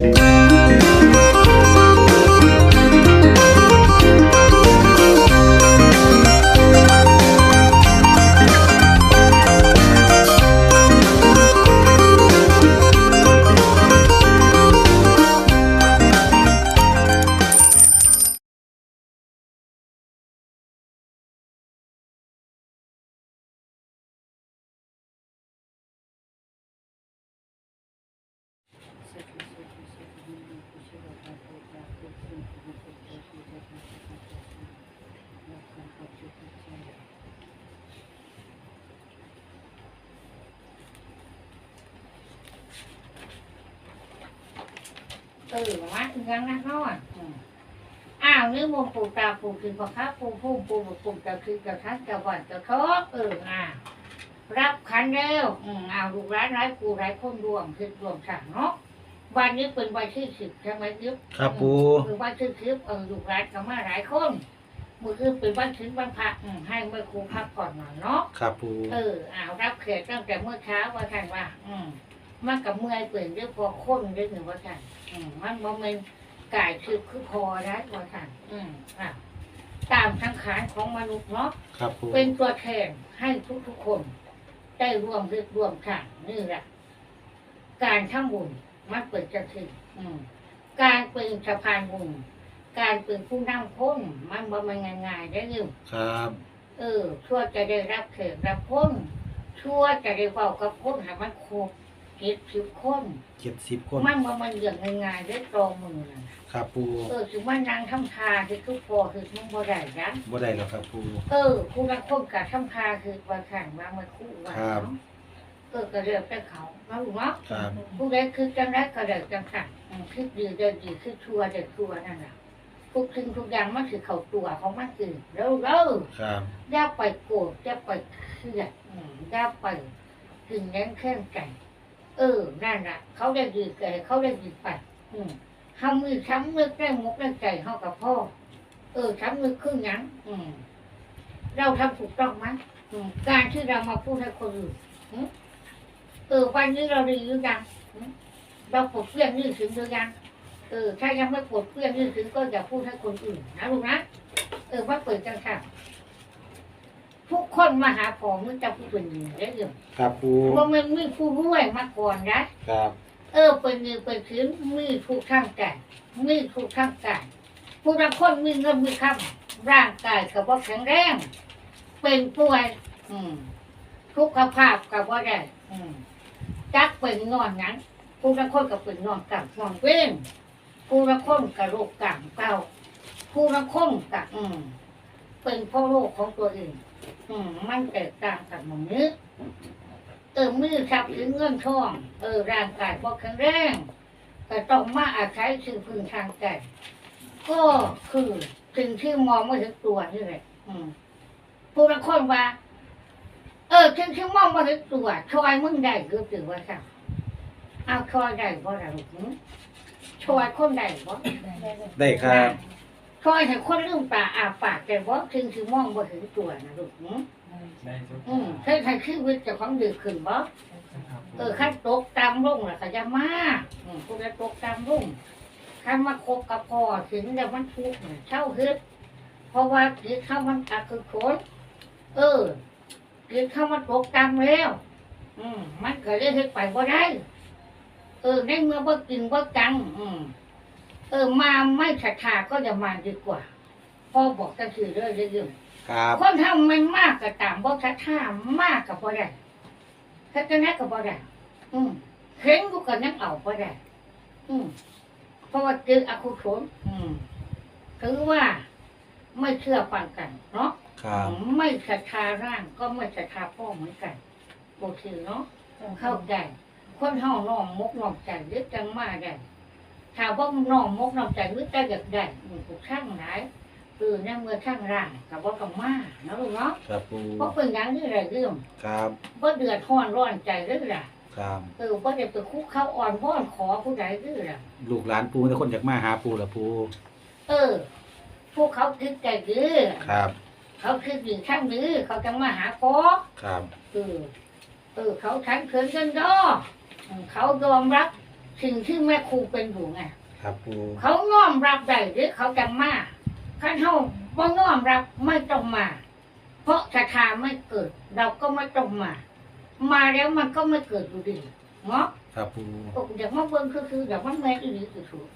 เออมาถึงยังนะนอนอืมอ้าวนี่มึงปลูกตาปลูกคือพอครับปลูกพุ่มปลูกปลูกจะคือจะทักจะหวานจะทอกเอออ่ารับขันเร็วอืมอ้าวลูกร้านร้ายกูร้ายคนรวมคือรวมสั่งเนาะวันนี้เป็นวันที่สิบใช่ไหมยึบครับปูคือวันที่สิบเออลูกร้านก็มาหลายคนมือคือเป็นวันถึงวันพักอืมให้เมื่อครูพักก่อนหน่อยเนาะครับปูเอออ้าวรับเขตตั้งแต่เมื่อเช้าว่าท่านว่า อืม มากับเมื่อยเปลี่ยนเรื่องพอคนเรื่องหนึ่งว่าท่านอืมมันบ่เป็นกายคือคือพอได้ว่าท่านอืมอะตามสังขารของมนุษย์เนาะ ครับปูเป็นตัวแทนให้ทุกทุกๆคน ได้ร่วมเรียกร่วมขันนี่แหละการทำบุญมันเปิดจะถึงอืมการเป็นสะพานบุญการเป็นผู้นำพ้นมันบ่มันง่ายๆได้อยิมครับเออชั่วจะได้รับเขตรับพ้นชั่วจะได้เฝ้ากับพ้นให้มันครบ เก็บสิบคนเจ็ดสิบคน มันบ่มันเรื่องง่ายๆได้ตรองมือนั่นครับปูเออถึงว่านางทำทาคือทุกพอคือมันบ่ได้นะบ่ได้แล้วครับปูเออผู้ละคนกับทำทาคือว่าขันว่ามันคู่ว่าครับเนาะเออก็เรียกแต่เขาแล้วเนาะครับผู้ใดคือจังไรก็เดิจังสั่งอืมคือดีเดินดีคือชั่วเดินชั่วนั่นแหละทุกสิ่งทุกอย่างมันคือเขาตัวของมันคือเร็วเร็วครับอย่าไปโกรธอย่าไปเครียดอืมอย่าไปถึงแรงแข้งใจ เออ นั่นแหละเขาได้ดีแก่เขาได้ดีไป อืมทำมือช้ำนึกได้มุกได้ใจเขากับพ่อ เออช้ำนึกครึ่งหยังอืม เราทำถูกต้องไหมอืมการที่เรามาพูดให้คนอื่นอืมเออวันนี้เราดีหรือยังอืมเราปลดเปลื้องนี่ถึงหรือยัง เออ ถ้ายังไม่ปลดเปลื้องนี่ถึงก็อย่าพูดให้คนอื่นนะลูกนะ เออว่าเปิดจังค่ะ ทุกคนมาหาของมันจะพูดเป็นดีได้ยังครับปูว่ามันมีผู้รวยมาก่อนนะครับเออเป็นเงินเป็นชิ้นมีทุกข้างกายมีทุกข้างกายผู้รับคนมีเงินมีคำร่างกายกับว่าแข็งแรงเป็นป่วยอืมทุกขภาพกับว่าได้อืมจักเป็นนอนนั้นผู้รับคนกับเป็นนอนกับนอนเว้นผู้รับคนกับโรคกำเก่าผู้รับคนกับอืมเป็นเพ่อโรคของตัวเอง อืมมันแตกต่างกันหมดนี้เออมือขับถึงเงินทอง เออร่างกายพอแข็งแรงแต่ต้องมาอาศัยสิ่งพึงทางใจก็คือสิ่งที่มองไม่ถึงตัวนี่แหละอืมผู้ละคนว่า เออสิ่งที่มองไม่ถึงตัวชอยมึงได้ก็ถือว่าค่ะเอาชอยได้บ่ล่ะลูกหึชอยคนได้บ่ ได้ครับ ชอยให้คนลืมตาอาปากแต่บ่สิ่งที่มองไม่ถึงตัวนะลูกหึได้ทุกอืมเคยใครชีวิตเจะของดือขึ้นบ่ครับเออขั้นตกตามรุ่งล่ะก็จะมาอืมคุณจะตกตามรุ่งขั้นมาคบกับพ่อถึงแล้วมันทุกข์เนี่ยเช่าฮึดเพราะว่ากิดเข้ามันอักคือโคนเออกิดเข้ามันตกตามแล้ว อืมมันก็เลยเฮ็ดไปบ่ได้ เออในเมื่อบ่กินบ่จัง อืม เออมาไม่ศรัทธาก็อย่ามาดีกว่าพ่อบอกก็คือเรื่องเรื่องครับคนทำมันมากกับตามบ่ศรัทธามากกับบ่ได้แค่นั้นก็บ่ได้อืมเห็นกูก็ยังเอาบ่ได้อืมเพราะว่าเจออคุศลอืมถือว่าไม่เชื่อฟังกัน เนาะครับไม่ศรัทธาร่างก็ไม่ศรัทธาพ่อเหมือนกันโอเคเนาะเข้าใจคนเฮาน้อมมกน้อมใจหรือจังมาได้ ถามว่าน้อมมกน้อมใจหรือใจอยากได้อืมกูช่างไหนเออในเมื่อช่างร่างกับว่าต้องมาเนาะลูกเนาะครับปูเพราะเป็นอย่างนี้อะไรเรื่องครับว่าเดือดร้อนร้อนใจเรื่องอะไรครับเออว่าจะไปคุกเข้าอ่อนว่อนขอผู้ใดเรื่องอะไรลูกหลานปูแต่คนอยากมาหาปูละปูเออ พวกเขาคิดใจดีครับ เขาคิดดีช่างดีเขาจะมาหาขอครับเออเออเขาฉันเขินกันดออืมเขายอมรับ สิ่งที่แม่ครูเป็นอยู่ไงครับปูเขาน้อมรับได้หรือเขาจังมาขั้นเท่าว่าน้อมรับไม่ต้องมา เพราะศรัทธาไม่เกิด เราก็ไม่ต้องมา มาแล้วมันก็ไม่เกิดอยู่ดีเนาะครับปูอยากมาเบิ้งคือคืออยากมาแม่อีหลีคือถูก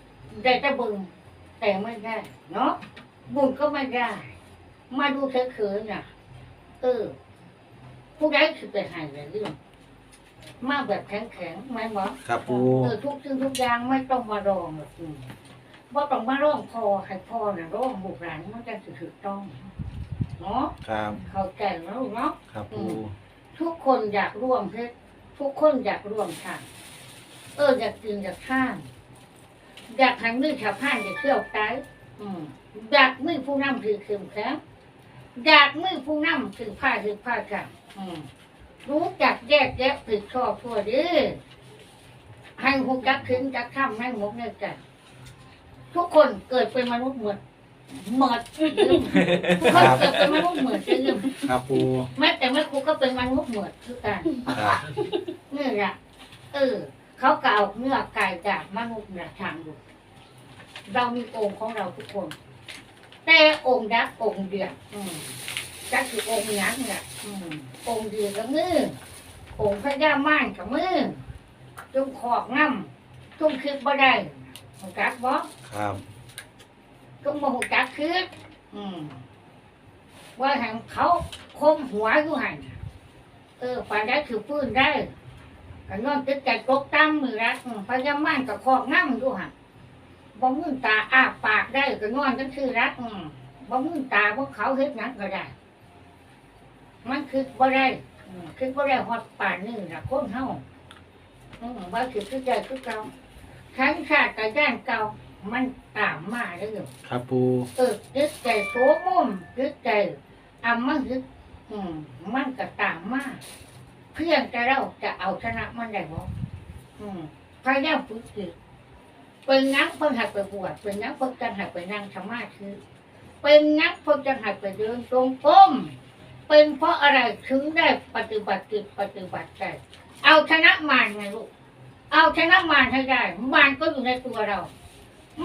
ได้แต่เบิ้งแต่ไม่ได้ เนาะบุญก็ไม่ได้ มาดูเฉยๆน่ะเออผู้ใดคือไปใหายเลยเรื่อง มาแบบแข็งๆไม่บอกครับปูเออทุกสิ่งทุกอย่างไม่ต้องมารองหรอกอืมว่าต้องมาร้องพอให้พ่อน่ะร้องบุกหลานมันจะถูกต้องเนาะครับเข้าใจแล้วเนาะ ครับปูทุกคนอยากร่วมเพชรทุกคนอยากร่วมทางเอออยากกินอยากข้ามอยากหันมือชาวพานอยากเที่ยวไกด์อืมอยากมือผู้นำถือเข้มแข็งอยากมือผู้นำถือผ้าถือผ้ากันอืม รู้จักแยกแยะผิดชอบทั่วดีให้หูจักถึงจักข้ามให้หมกในใจทุกคนเกิดเป็นมนุษย์เหมือนเหมือนทุกคนเกิดเป็นมนุษย์เหมือนจริงครับปูแม้แต่แม่ครูก็เป็นมนุษย์เหมือนคือกันครับนี่แหละเออ เขาก็เอาเนื้อกายจากมนุษย์เนี่ยทางดูเรามีองค์ของเราทุกคน แต่องค์ยักษ์องค์เดียว อืมก็คือองค์ยักษ์เนี่ยอืมองค์เดียวกับมือองค์พระย่าม่านกับมือจงขอบง่ำจงคิดบ่ได้หูจักบ่ครับจงบ่หูจักคิดอืมว่าแห่งเขาคมหัวอยู่หันเออฝันได้ถือปืนได้ก็นอนติดใจตกตั้มมือรักอืมพยามันกับคอกน้ำอยู่หันบ่มือตาอ้าปากได้ก็นอนกันคือรักอืมบ่มือตาพวกเขาเฮ็ดหยังก็ได้ มันคือบ่ได้อืมคือบ่ได้ฮอดป่านนี่ล่ะคนเฮาอืมว่าคือคือใจคือเก่าทั้งชาติกับย่านเก่ามันตามมาเด้อครับปูเออยึดใจโสมุมยึดใจอำมันยึดอืมมันก็ตามมาเพื่อนจะเราจะเอาชนะมันได้บ่อืมพยายามฝึกจิตเป็นนักเพิ่งหัดไปบวชเป็นนักเพิ่งจะหัดไปนั่งสมาธิเป็นนักเพิ่งจะหัดไปเดินตรงก้ม เป็นเพราะอะไรถึงได้ปฏิบัติจิตปฏิบัติใจเอาชนะมารไงลูกเอาชนะมารให้ได้มารก็อยู่ในตัวเรา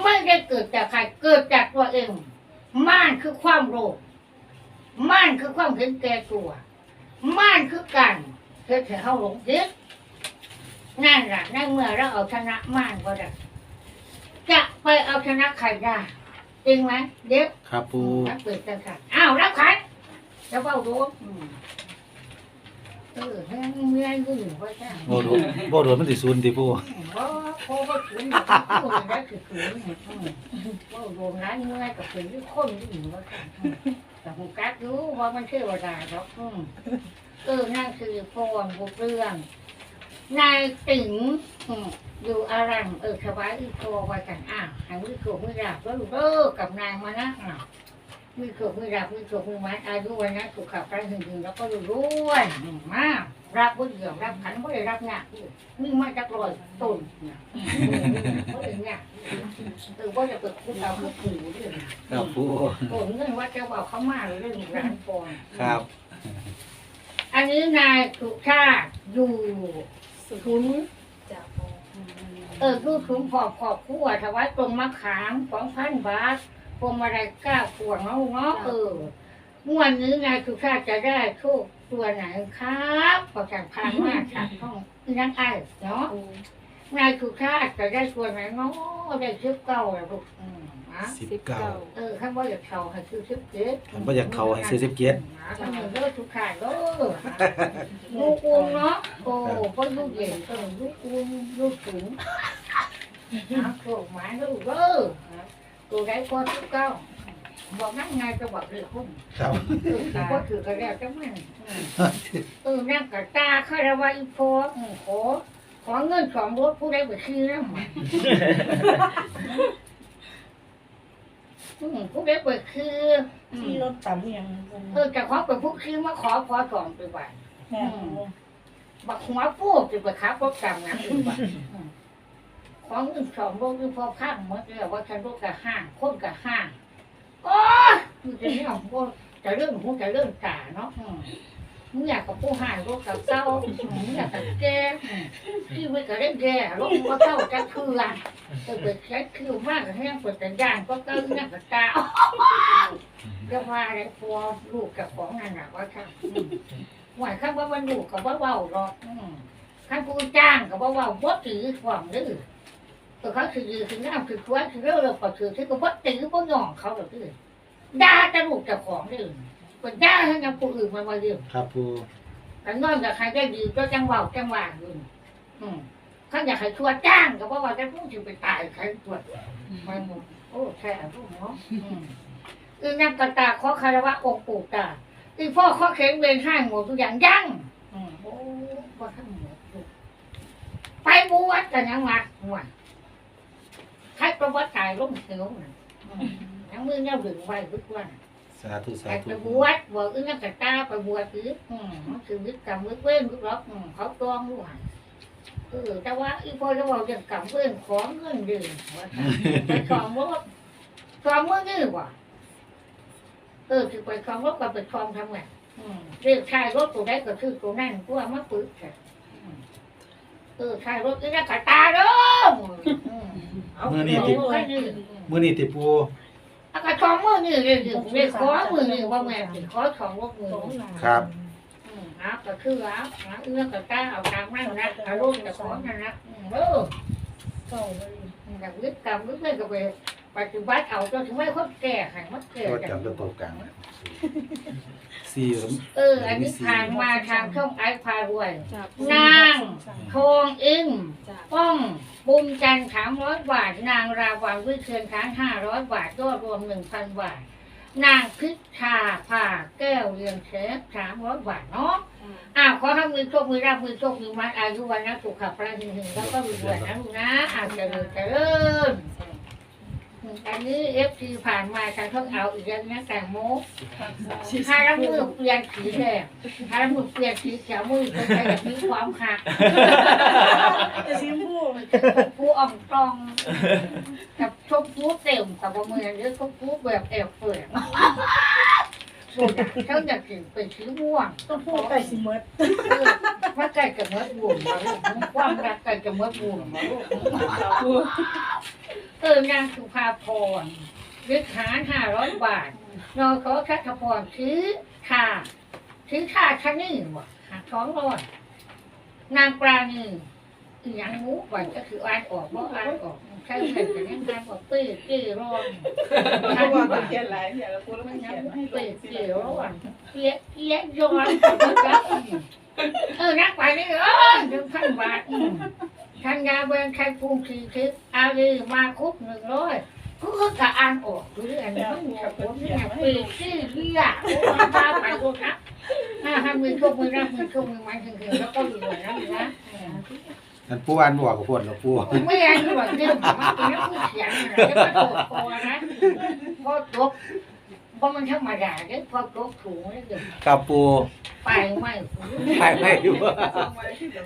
ไม่ได้เกิดจากใครเกิดจากตัวเองม่านคือความโลภม่านคือความเห็นแก่ตัวม่านคือการเฮ็ดให้เฮาหลงผิดนั่นแหละในเมื่อเราเอาชนะม่านก็ได้จะไปเอาชนะใครได้จริงไหมเด็กครับปูถ้าเปิดกันค่ะอ้าวรับขั นจะเบ้าโดนอืมเออให้เมื่อยกูอยู่ว่าจ้าโบโดนโบโดนมันสิซูนติปูบ่พอบ่ถึงผู้ได้คือถึงบ่รวมร้านเมื่อยก็เป็นที่คนที่อยู่ว่าซั่นแต่ฮู้จักอยู่ว่ามันเทวดาดอกอืมเออนั่นคือพรบุกเรื่องนายติ๋งอืมอยู่อารังเออสบายอีโคว่ากันอ้าวให้มือโขกมือราบแล้วลูกเด้อกับนางมานะอ้าว มือโขกมือราบมือโขกมือไม้อายุวันนั้นสุขภาพแข็งแรงแล้วก็รวยๆอืมมารับบุญเดี่ยวรับขันบ่ได้รับหนักอีกมึงมาจากรอยต้นเนี่ยเขาเองเนี่ยเออว่าจะเปิดคุณเอาคือขู่เรื่องครับปูโอนเงินว่าจะบอกเขามาเรื่องร้านปอนครับ อันนี้นายสุชาติอยู่ถุนจากโมเออดูถุนขอบขอบคู่ถวายตรงมะขามสองพันบาท พวงมาลัยเก้าพวงเนาะเนาะเอองวดนี้นายสุชาติจะได้โชคตัวไหนครับพอจากพานมาจากห้องนั่งไอ้เนาะนายสุชาติจะได้ส่วนไหนเนาะได้ชิบเก้าแล้วลูกอืมนะสิบเก้าเออข้างว่าอยากเขาให้ซื้อชิบเจ็ดผมบ่อยากเข้าให้ซื้อสิบเจ็ดทำไมเลิกสุชาติเลิกลูกอุ้มเนาะโอ้ก็ลูกเย็นก็ลูกอุ้มลูกสูงนะโชคหมายลูกเลิก ตัวได้ก็ชิบเก้าบอกนั่งไงจะบอกเลยคุณครับเออถือว่าถือกันแล้วจังมันอืมเออนั่งกับตาคารวะอีพออืมขอขอเงินสองรถผู้ใดไปซื้อนะหมอืมผู้ใดไปคืออืที่มรถต่ำยังเออจะขอไปผู้คือมาขอพอสอนไปว่าแม่บักหัวปูจะไปขับรถกำนะไปว่าอืม ของเงินสองรถคือพอข้างหมดเลยว่าฉันรถกับห้างคนกับห้างโอ้ยมันจะเรื่องพวกจะเรื่องหูจะเรื่องจ่าเนาะอืมมึงอยากกับผู้หายรถกับเศร้ามึงอยากกับแก่ที่ไม่ก็ได้แก่รถก็เศร้าจะคืออะจะเปิดแค่คิวมากแห้งเปิดแต่ย่างก็เกินเนี่กับตาจะว่าอะไรพอลูกกับของนั่นน่ะว่าค่ะหวายข้างว่าวันลูกกับว่าเบาหรอกข้างผู้จ้างกับว่าเบาบ่ถือความดื้อ ตัวเขาคือยืนคือน้ำคือคว้าคือเรื่องเราก็ถือที่ก็บ่ถือบ่หย่องเขาหรอกดื้อด่าจะลูกกับของดื้อเป็นด่าให้กับผู้อื่นมามาเรื่องครับปูแต่นอนกับใครได้ดีก็จังหวะจังหวะอยู่อืมเขาอยากให้ชัวจ้างก็เพราะว่าจะพูดถึงไปตายใครตรวจไม่หมดโอ้แค่พูดเนาะอืมอีนักกตาขอคารวะองค์ปู่ตาอีพ่อข้อเข็งเวรให้หมดทุกอย่างยังอืมโอ้ว่าทั้งหมดลูกไปบวชกันยังมาหวใครประวัติตายร่มเขียวน่ะอืมยังมือเนี่ยดึงไว้ทุกวันสาธุสาไปธุไปบวชบวชอึ้งนักตาไปบวชอีกอืมมันคือวิกรรมวิเว้นวิรอกอืมเขาตองด้วยเออแต่ว่าอีพอจะบอกเรื่องกรรมเว้นของเงินดื่มว่าซั่นไปคลองรถคลองเมื่อนี่ว่ะเออคือไปคลองรถก็ไปคลองทำไงอืมเรียกชายรถตัวได้ก็คือตัวนั่นพวกมาปึกค่ะอืมเออชายรถอึ้งนักตาเด้ออื มมือนี่ติเอาแค่นี้มือนี่ติปูเอากระชองมือนี่เรียกถึงเรียกขอมือนี่ว่าแม่ถึงขอชองรถมือนี่ครับอืมเอาก็คือเอาเอาเอื้อกับตาเอาตามนั่นนะเอาลูกกับของนั่นนะอืมเอออย่างวิทย์กรรมวิทย์เลยก็ไป ปฏิบัติเอาจนถึงไม่คนแก่หันมัดแก่ก็จังจำตัวโตกลางสี่เออ อันนี้ผ่านมาทางช่องไอพารวยจับนางทองอิงจับป้องบุมจันทร์สามร้อยบาท นางราวันวิเชียนช้างห้าร้อยบาทยอดรวมหนึ่งพันบาท นางพิชาผ่าแก้วเรียงเชฟสามร้อยบาทเนาะอ้าวขอให้มือโชคมือรับมือโชคมือมัดอายุวันนะสุขภาพระหนึ่งหนึ่งแล้วก็รวยๆนะลูกนะอาจจะเริญเจริญ อันนี้เอฟซีผ่านมาทางช่องเอาอีกแล้วนะแตงโมถ้ารับมือเปลี่ยนสีแดงถ้ารับมือเปลี่ยนสีเขียวมือเป็นไปแบบมีความหักจะชิมพูผู้อ่องตองกับชมพูเต็มกับว่ามือเยอะชมพูแบบแอบเปิด ส่วนใหญ่เขาอยากกินเป็นสีม่วงต้องพูดไก่สิเมดเออว่าไก่กับเมื่อบุญมมาลูกความรักไก่กับเมื่อบุญมมาลูกเออนางสุภาพรยึดหารห้าร้อยบาทนอเขาชัชพรซื้อค่าซื้อค่าชั้นนี่ว่ะหักสองร้อยนางปราณีอีหยังงูวันก็คืออ่านออกบ่อ่านออก ใช่ใช่แต่ยังการบอกเป้เป้ร้อนเพราะว่ามันเขียนหลายอย่างแล้วพูดแล้วมัมันนยัเขีงยนให้เป้เปิดเป้ร้อนเปี้ยเปี้ยย้อนเออนักไปนี่เออถึงพันบาทอืมทันยาเบนไทยภูมิสี่สิบอารีมาคุกหนึ่งร้อยก็คือกะอ่านออกหรืออันนี้มันสะกดเนี่ยปีที่เรียโอ้ยพาไปดูนะถ้าทำมือโชคมือรับมือโชคมือไม้ถึงถึงแล้วก็รวยนะนะ อันปูอันบอกกับพวดแล้วปูไม่อยากด้วยเรื่องมันเป็นนักเขียนนะจะมาโกรธคอนะพอจบเพราะมันธรรมดาเนี่ยพอจบถูกเนี่ยเดี๋ยวครับปูไปไม่ไปไม่อยู่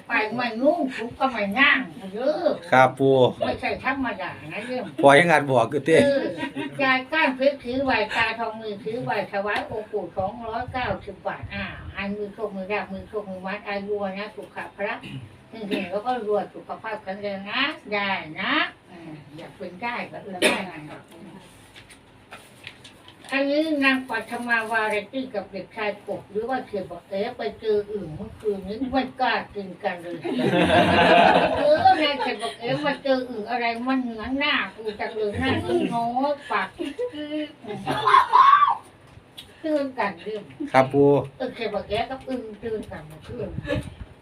ไปไม่นุ่งถูกก็ไม่ง่างเยอะครับปูไม่ใช่ธรรมดานะเรื่องพอยังงานบอกคือเต้เออยายก้านเพชรถือไหวตาทองมือถือไหวถวายองค์ปู่สองร้อยเก้าสิบบาทอ่าอันมือโชคมือราบมือโชคมือมัดอายุนะสุขะพระ หนึ่งๆแล้วก็รวยสุขภาพแข็งแรงนะได้นะอืมอยากเป็นได้ก็เออได้นะอันนี้นางปัทมาวาไรตี้กับเด็กชายกบหรือว่าเขียนบอกเอ๊ะไปเจออื่นเมื่อคืนนี้ไม่กล้ากินกันเลยเออนายเขียนบอกเอ๊ะมาเจออื่นอะไรมันเหนือหน้ากูจังเลยหน้าอึ้งโน้ตปากตื่นกันเรื่องครับปูเออเขียนบอกเอ๊ะก็อึ้งตื่นกันเมื่อคืน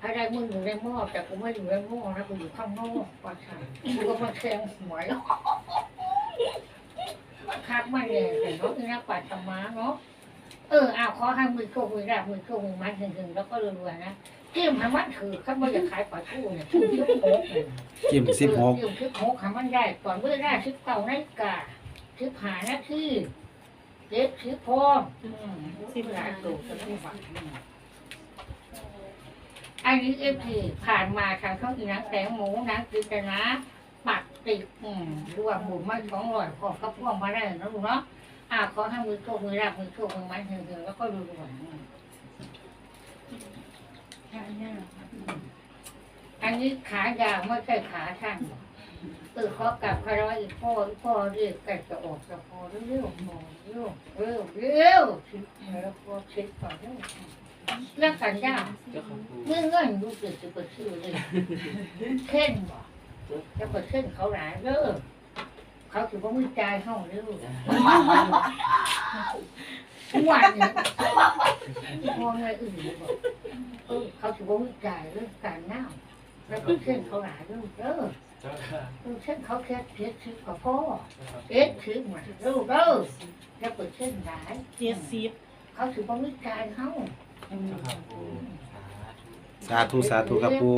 อะไรมึงอยู่ในหม้อแต่กูไม่อยู่ในหม้อนะกูอยู่ข้างนอกว่าใช่กูก็มาแทงหวยคักมาเลยแต่เนาะนี่นะปัดธรรมะเนาะเอออ้าวขอให้มือโชคมือราบมือโชคมือมันถึงๆแล้วก็รวยๆนะเกี่ยมให้มันถือเขาไม่อยากขายปลาทูเนี่ยทุ่มยุบโป๊กเลยจิ้มสิบหกเออทิบหกหามันได้ก่อนเมื่อได้ทิบเก่านาฬิกาทิบหาหน้าที่เด็กทิบพร้อมทิบหลายตัวจะต้องฝัง อันนี้เอฟพีผ่านมาทางช่องอีนังแตงหมูนังกิจนะปักติดอืมรวมหมูไม่ของลอยขอบกระพ่วงมาได้นะลูกเนาะอ่าขอให้มือโชคมือรับมือโชคมือไม้ถึงๆแล้วก็รวยๆอืมขาเนี่ยอันนี้ขายาวไม่ใช่ขาท่านเออขอกลับคารวะอีกพ่ออีกพ่อเรียกไก่จะออกจะพอเร็วเร็วเร็วเร็วเร็วชิดแล้วพอชิดก่อนเร็ว เรื่องสัญญาเจ้าของปูเมื่อเงินดูเกิดจะเปิดชื่อเลยเข่นบ่จะเปิดเข่นเขาหลายเด้อเขาถือว่ามือใจายเข้าเร็ววันนี้มองอะไรอื่นบ่เออเขาถือว่ามือใจายเรื่องการน่าแล้วก็เข่นเขาหลายเด้อเด้อเจ้าค่ะเออเช่นเขาแค่เพียชื่อกับพ่อเจ้าค่ะเอ็ดชื่อมาเด้อเด้อจะเปิดเช่นหลาย เจ็ดสิบเขาถือว่ามือใจายเข้า เจ้าค่ะปูสาธุสาธุสาธุครับปู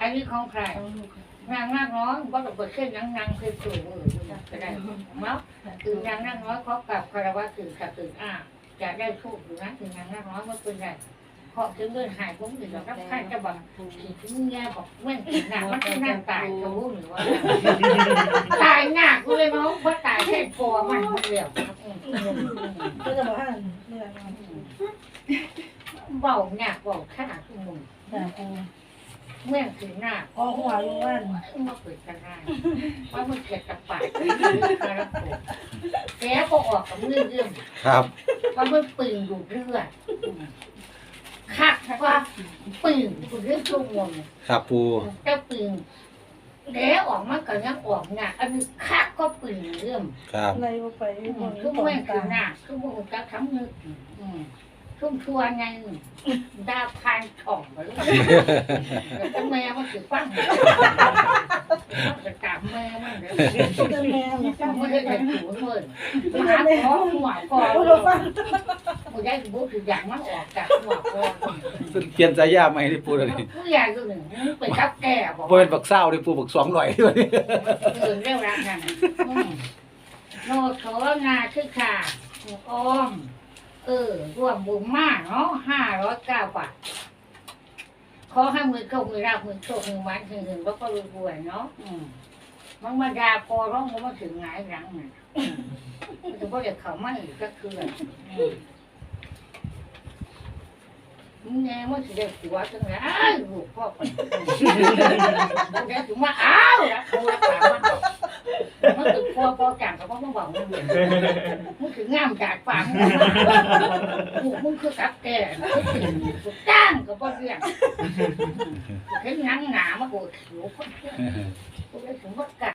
อันนี้ของใครเอาลูกนางนางน้อยบ่ต้องเปิดเครื่องนางนางเคยสูงเออก็ได้เนาะคือนางนางน้อยเขากลับคารวะคือกับคืออ่าจะได้โชคอยู่นะคือนางนางน้อยมันเป็นไรเพราะถึงเงินหายผมถึงรับค่าจะบอกถึงถึงแง่บอกเมื่อถึงหนักมันคือหน้าตายเขาหรือว่าตายหนักเลยน้องเพราะตายแค่พอมันเดียวก็จะบอกว่า เมื่อไหร่เบาหนักเบาข้าทุกมุมแต่ปูเมื่อถึงหน้าพอหัวอยู่บ้านมาเปิดกันได้ว่ามันเกิดกับปากครับผมแกก็ออกกับมือเรื่องครับว่ามันปืนดูดเลือดคักว่าปืนดูดเลือดชั่วโมงครับปูแต่ปืนแล้วออกมาก็ยังออกหนักอันนี้คักก็ปืนเรื่องครับอะไรไปอืมมคือแม่งคือหนักคือมึงจะทำนึกอืม ชุ่มชวนไงดาพานช่องไปเลยแล้วแม่มันถือฟังจะกลับแม่มันเลยก็แม่มาฟังไม่ไม่ได้ได้ไปถูเลยหาขอหัวก่อนเราฟังผู้ใหญ่บุถืออย่างมันออกจากหัวก่อนเปลี่ยนสายยาใหม่ที่ปูเลยผู้ใหญ่ก็หนึ่งเป็นทับแก่บอกบ่เป็นบักเศร้าที่ปูบักสองร้อยที่วันนี้เออเรียกรักกันโนโถนาชื่อขาอ้อม เออรวมบุญมากเนาะห้าร้อยเก้าบาทขอให้มือเข้ามือราบมือโชคมือวันถึงถึงแล้วก็รวยๆเนาะอืมมันมาดาพอร้องมันมาถึงหงายหลังน่ะอืมมันจะบอกเด็กเขาไม่ก็คืออืมมึงแง่มันสิเด็กหัวจังเลยอ้าวลูกพ่อไปมึงแง่ถึงว่าอ้าวรักกูรักษามันบอกมัน ถึงพ่อพ่อจังกับพ่อมึงบอกมึงเลยมึงถึงงามจากปากมึงลูกมึงคือกับแก่มึงจ้างกับพ่อเรียงเห็นหนังหนามาโกรธหิวคนเดียว